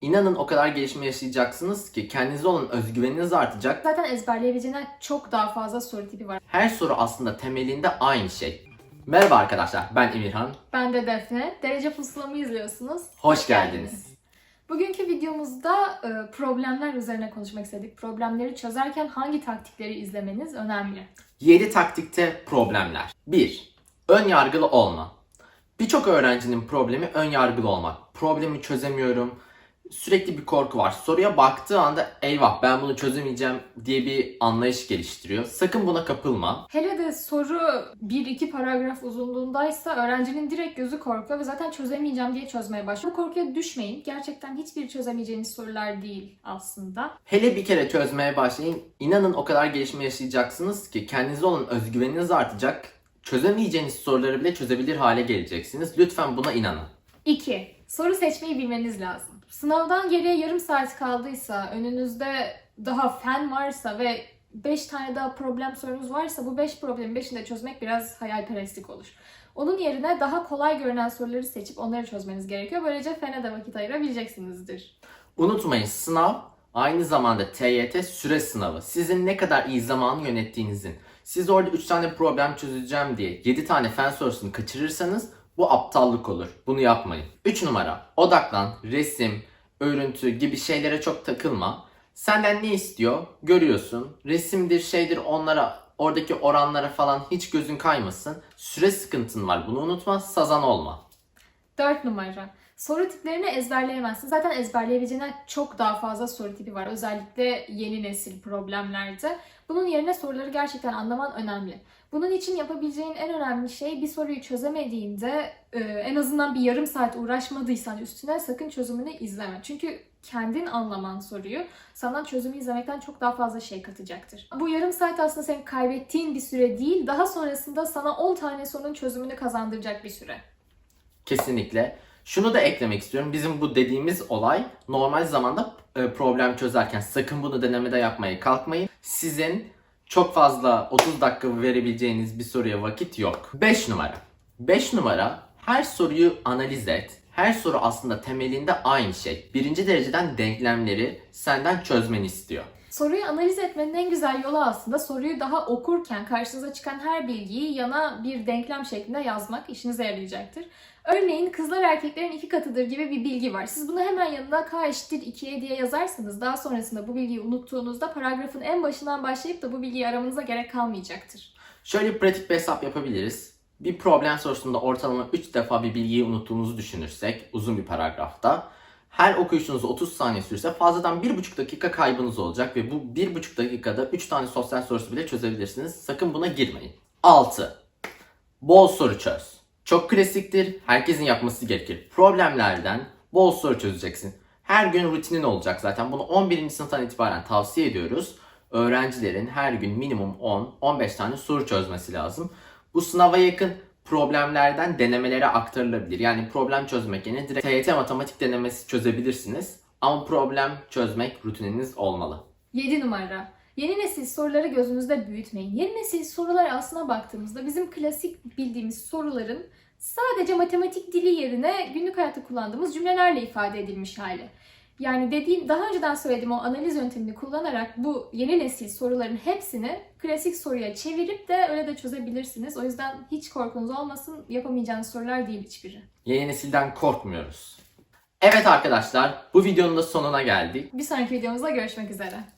İnanın o kadar gelişme yaşayacaksınız ki kendinize olan özgüveniniz artacak. Zaten ezberleyebileceğinden çok daha fazla soru tipi var. Her soru aslında temelinde aynı şey. Merhaba arkadaşlar ben Emirhan. Ben de Defne. Derece pusulamı izliyorsunuz. Hoş geldiniz. Bugünkü videomuzda e, problemler üzerine konuşmak istedik. Problemleri çözerken hangi taktikleri izlemeniz önemli. 7 taktikte problemler. 1. Ön yargılı olma. Birçok öğrencinin problemi ön yargılı olmak. Problemi çözemiyorum. Sürekli bir korku var. Soruya baktığı anda eyvah ben bunu çözemeyeceğim diye bir anlayış geliştiriyor. Sakın buna kapılma. Hele de soru 1-2 paragraf uzunluğundaysa öğrencinin direkt gözü korkuyor ve zaten çözemeyeceğim diye çözmeye başlıyor. Bu korkuya düşmeyin. Gerçekten hiçbir çözemeyeceğiniz sorular değil aslında. Hele bir kere çözmeye başlayın. İnanın o kadar gelişme yaşayacaksınız ki kendinize olan özgüveniniz artacak. Çözemeyeceğiniz soruları bile çözebilir hale geleceksiniz. Lütfen buna inanın. 2. Soru seçmeyi bilmeniz lazım. Sınavdan geriye yarım saat kaldıysa, önünüzde daha fen varsa ve 5 tane daha problem sorunuz varsa bu 5 problemin 5'ini de çözmek biraz hayalperestlik olur. Onun yerine daha kolay görünen soruları seçip onları çözmeniz gerekiyor. Böylece fene de vakit ayırabileceksinizdir. Unutmayın sınav aynı zamanda TYT süre sınavı. Sizin ne kadar iyi zamanı yönettiğinizin. Siz orada 3 tane problem çözeceğim diye 7 tane fen sorusunu kaçırırsanız bu aptallık olur. Bunu yapmayın. 3 numara. Odaklan, resim, örüntü gibi şeylere çok takılma. Senden ne istiyor? Görüyorsun. Resimdir, şeydir onlara, oradaki oranlara falan hiç gözün kaymasın. Süre sıkıntın var. Bunu unutma. Sazan olma. 4 numara. Soru tiplerini ezberleyemezsin. Zaten ezberleyebileceğinden çok daha fazla soru tipi var. Özellikle yeni nesil problemlerde. Bunun yerine soruları gerçekten anlaman önemli. Bunun için yapabileceğin en önemli şey bir soruyu çözemediğinde e, en azından bir yarım saat uğraşmadıysan üstüne sakın çözümünü izleme. Çünkü kendin anlaman soruyu sana çözümü izlemekten çok daha fazla şey katacaktır. Bu yarım saat aslında senin kaybettiğin bir süre değil, daha sonrasında sana 10 tane sorunun çözümünü kazandıracak bir süre. Kesinlikle. Şunu da eklemek istiyorum. Bizim bu dediğimiz olay normal zamanda e, problem çözerken sakın bunu denemede yapmaya kalkmayın. Sizin çok fazla 30 dakika verebileceğiniz bir soruya vakit yok. 5 numara. 5 numara her soruyu analiz et. Her soru aslında temelinde aynı şey. Birinci dereceden denklemleri senden çözmeni istiyor. Soruyu analiz etmenin en güzel yolu aslında soruyu daha okurken karşınıza çıkan her bilgiyi yana bir denklem şeklinde yazmak işinize yarayacaktır. Örneğin kızlar erkeklerin iki katıdır gibi bir bilgi var. Siz bunu hemen yanına k eşittir 2'ye diye yazarsanız daha sonrasında bu bilgiyi unuttuğunuzda paragrafın en başından başlayıp da bu bilgiyi aramanıza gerek kalmayacaktır. Şöyle pratik bir hesap yapabiliriz. Bir problem sorusunda ortalama 3 defa bir bilgiyi unuttuğunuzu düşünürsek uzun bir paragrafta her okuyuşunuz 30 saniye sürse fazladan 1,5 dakika kaybınız olacak ve bu 1,5 dakikada 3 tane sosyal sorusu bile çözebilirsiniz. Sakın buna girmeyin. 6. Bol soru çöz. Çok klasiktir. Herkesin yapması gerekir. Problemlerden bol soru çözeceksin. Her gün rutinin olacak zaten. Bunu 11. sınıftan itibaren tavsiye ediyoruz. Öğrencilerin her gün minimum 10-15 tane soru çözmesi lazım. Bu sınava yakın problemlerden denemelere aktarılabilir. Yani problem çözmek yerine direkt TYT matematik denemesi çözebilirsiniz. Ama problem çözmek rutininiz olmalı. 7 numara. Yeni nesil soruları gözünüzde büyütmeyin. Yeni nesil sorular aslına baktığımızda bizim klasik bildiğimiz soruların sadece matematik dili yerine günlük hayatta kullandığımız cümlelerle ifade edilmiş hali. Yani dediğim daha önceden söylediğim o analiz yöntemini kullanarak bu yeni nesil soruların hepsini klasik soruya çevirip de öyle de çözebilirsiniz. O yüzden hiç korkunuz olmasın. Yapamayacağınız sorular değil hiçbiri. Yeni nesilden korkmuyoruz. Evet arkadaşlar bu videonun da sonuna geldik. Bir sonraki videomuzda görüşmek üzere.